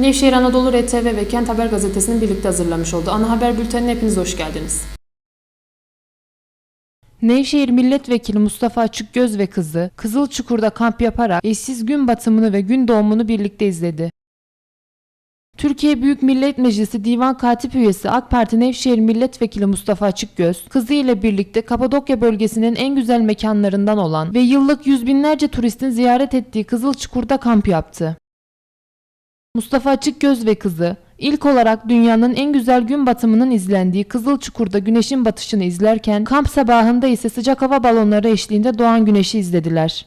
Nevşehir Anadolu RTV ve Kent Haber Gazetesi'nin birlikte hazırlamış olduğu ana haber bültenine hepiniz hoş geldiniz. Nevşehir Milletvekili Mustafa Açıkgöz ve kızı Kızılçukur'da kamp yaparak eşsiz gün batımını ve gün doğumunu birlikte izledi. Türkiye Büyük Millet Meclisi Divan Katip Üyesi AK Parti Nevşehir Milletvekili Mustafa Açıkgöz, kızı ile birlikte Kapadokya bölgesinin en güzel mekanlarından olan ve yıllık yüz binlerce turistin ziyaret ettiği Kızılçukur'da kamp yaptı. Mustafa Açıkgöz ve kızı ilk olarak dünyanın en güzel gün batımının izlendiği Kızılçukur'da güneşin batışını izlerken kamp sabahında ise sıcak hava balonları eşliğinde doğan güneşi izlediler.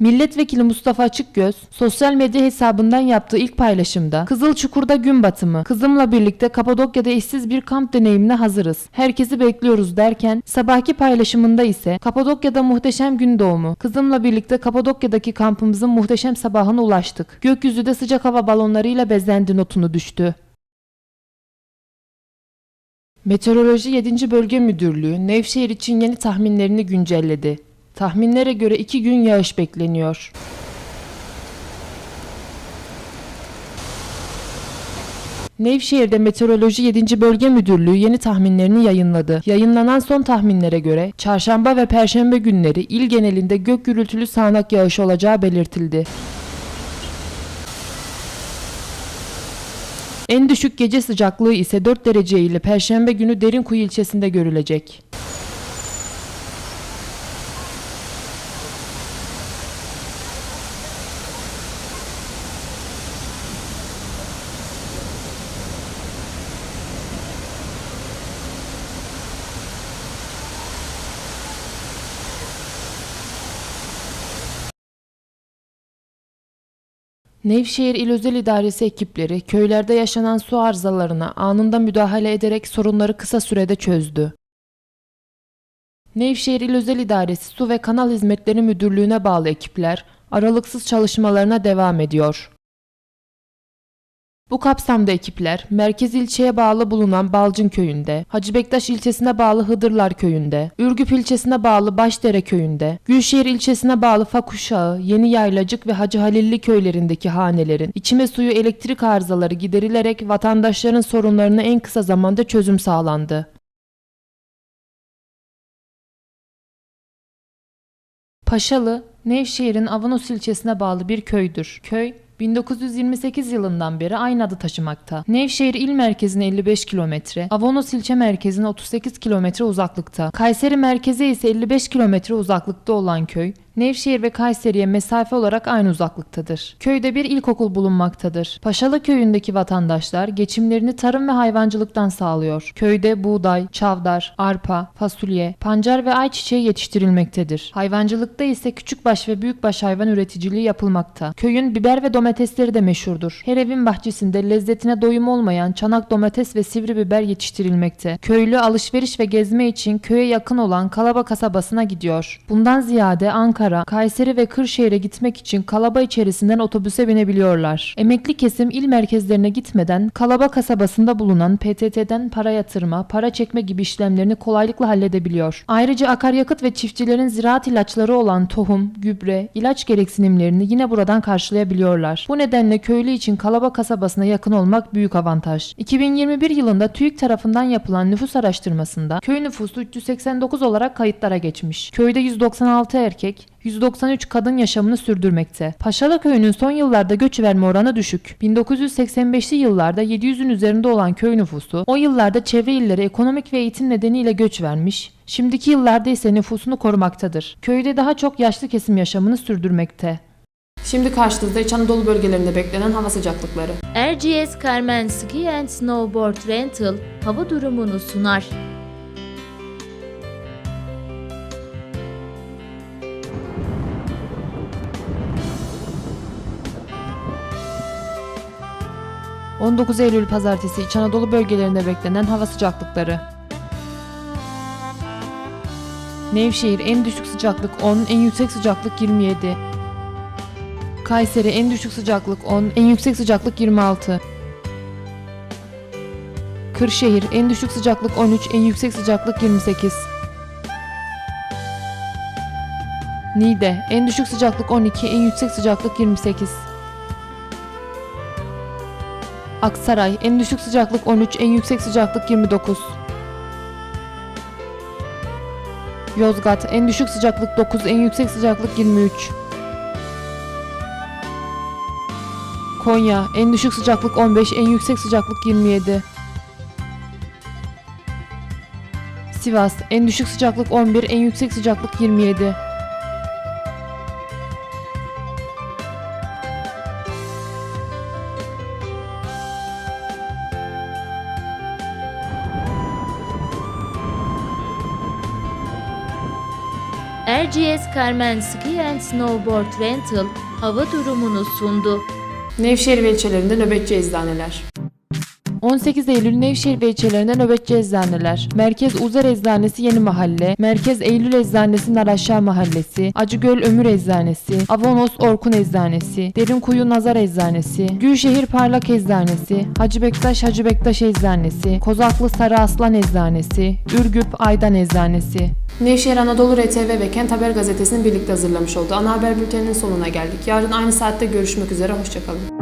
Milletvekili Mustafa Açıkgöz, sosyal medya hesabından yaptığı ilk paylaşımda Kızılçukur'da gün batımı, kızımla birlikte Kapadokya'da eşsiz bir kamp deneyimine hazırız. Herkesi bekliyoruz derken sabahki paylaşımında ise Kapadokya'da muhteşem gün doğumu, kızımla birlikte Kapadokya'daki kampımızın muhteşem sabahına ulaştık. Gökyüzü de sıcak hava balonlarıyla bezlendi notunu düştü. Meteoroloji 7. Bölge Müdürlüğü Nevşehir için yeni tahminlerini güncelledi. Tahminlere göre 2 gün yağış bekleniyor. Nevşehir'de Meteoroloji 7. Bölge Müdürlüğü yeni tahminlerini yayınladı. Yayınlanan son tahminlere göre çarşamba ve perşembe günleri il genelinde gök gürültülü sağanak yağış olacağı belirtildi. En düşük gece sıcaklığı ise 4 derece ile perşembe günü Derinkuyu ilçesinde görülecek. Nevşehir İl Özel İdaresi ekipleri köylerde yaşanan su arızalarına anında müdahale ederek sorunları kısa sürede çözdü. Nevşehir İl Özel İdaresi Su ve Kanal Hizmetleri Müdürlüğü'ne bağlı ekipler aralıksız çalışmalarına devam ediyor. Bu kapsamda ekipler merkez ilçeye bağlı bulunan Balcın köyünde, Hacı Bektaş ilçesine bağlı Hıdırlar köyünde, Ürgüp ilçesine bağlı Başdere köyünde, Gülşehir ilçesine bağlı Fakuşağı, Yeni Yaylacık ve Hacı Halilli köylerindeki hanelerin içme suyu elektrik arızaları giderilerek vatandaşların sorunlarına en kısa zamanda çözüm sağlandı. Paşalı, Nevşehir'in Avanos ilçesine bağlı bir köydür. Köy, 1928 yılından beri aynı adı taşımakta. Nevşehir il merkezine 55 kilometre, Avanos ilçe merkezine 38 kilometre uzaklıkta. Kayseri merkeze ise 55 kilometre uzaklıkta olan köy, Nevşehir ve Kayseri'ye mesafe olarak aynı uzaklıktadır. Köyde bir ilkokul bulunmaktadır. Paşalı köyündeki vatandaşlar geçimlerini tarım ve hayvancılıktan sağlıyor. Köyde buğday, çavdar, arpa, fasulye, pancar ve ayçiçeği yetiştirilmektedir. Hayvancılıkta ise küçükbaş ve büyükbaş hayvan üreticiliği yapılmakta. Köyün biber ve domatesleri de meşhurdur. Her evin bahçesinde lezzetine doyum olmayan çanak domates ve sivri biber yetiştirilmekte. Köylü alışveriş ve gezme için köye yakın olan Kalaba kasabasına gidiyor. Bundan ziyade Ankara, Kayseri ve Kırşehir'e gitmek için Kalaba içerisinden otobüse binebiliyorlar. Emekli kesim il merkezlerine gitmeden Kalaba kasabasında bulunan PTT'den para yatırma, para çekme gibi işlemlerini kolaylıkla halledebiliyor. Ayrıca akaryakıt ve çiftçilerin ziraat ilaçları olan tohum, gübre, ilaç gereksinimlerini yine buradan karşılayabiliyorlar. Bu nedenle köylü için Kalaba kasabasına yakın olmak büyük avantaj. 2021 yılında TÜİK tarafından yapılan nüfus araştırmasında köy nüfusu 389 olarak kayıtlara geçmiş. Köyde 196 erkek, 193 kadın yaşamını sürdürmekte. Paşalı köyünün son yıllarda göç verme oranı düşük. 1985'li yıllarda 700'ün üzerinde olan köy nüfusu o yıllarda çevre illere ekonomik ve eğitim nedeniyle göç vermiş. Şimdiki yıllarda ise nüfusunu korumaktadır. Köyde daha çok yaşlı kesim yaşamını sürdürmekte. Şimdi karşınızda İç Anadolu bölgelerinde beklenen hava sıcaklıkları. RGS Carmen Ski and Snowboard Rental hava durumunu sunar. 19 Eylül Pazartesi İç Anadolu bölgelerinde beklenen hava sıcaklıkları. Nevşehir en düşük sıcaklık 10, en yüksek sıcaklık 27. Kayseri en düşük sıcaklık 10, en yüksek sıcaklık 26. Kırşehir en düşük sıcaklık 13, en yüksek sıcaklık 28. Niğde en düşük sıcaklık 12, en yüksek sıcaklık 28. Aksaray en düşük sıcaklık 13, en yüksek sıcaklık 29. Yozgat en düşük sıcaklık 9, en yüksek sıcaklık 23. Konya en düşük sıcaklık 15, en yüksek sıcaklık 27. Sivas en düşük sıcaklık 11, en yüksek sıcaklık 27. Erciyes Carmen Ski and Snowboard Rental hava durumunu sundu. Nevşehir ve ilçelerinde nöbetçi eczaneler. 18 Eylül Nevşehir ve ilçelerinde nöbetçi eczaneler. Merkez Uzer Eczanesi Yeni Mahalle, Merkez Eylül Eczanesi Naraşağı Mahallesi, Acıgöl Ömür Eczanesi, Avanos Orkun Eczanesi, Derinkuyu Nazar Eczanesi, Gülşehir Parlak Eczanesi, Hacı Bektaş Hacı Bektaş Eczanesi, Kozaklı Sarı Aslan Eczanesi, Ürgüp Aydan Eczanesi. Nevşehir Anadolu RTV ve Kent Haber Gazetesi'nin birlikte hazırlamış olduğu ana haber bülteninin sonuna geldik. Yarın aynı saatte görüşmek üzere, hoşçakalın.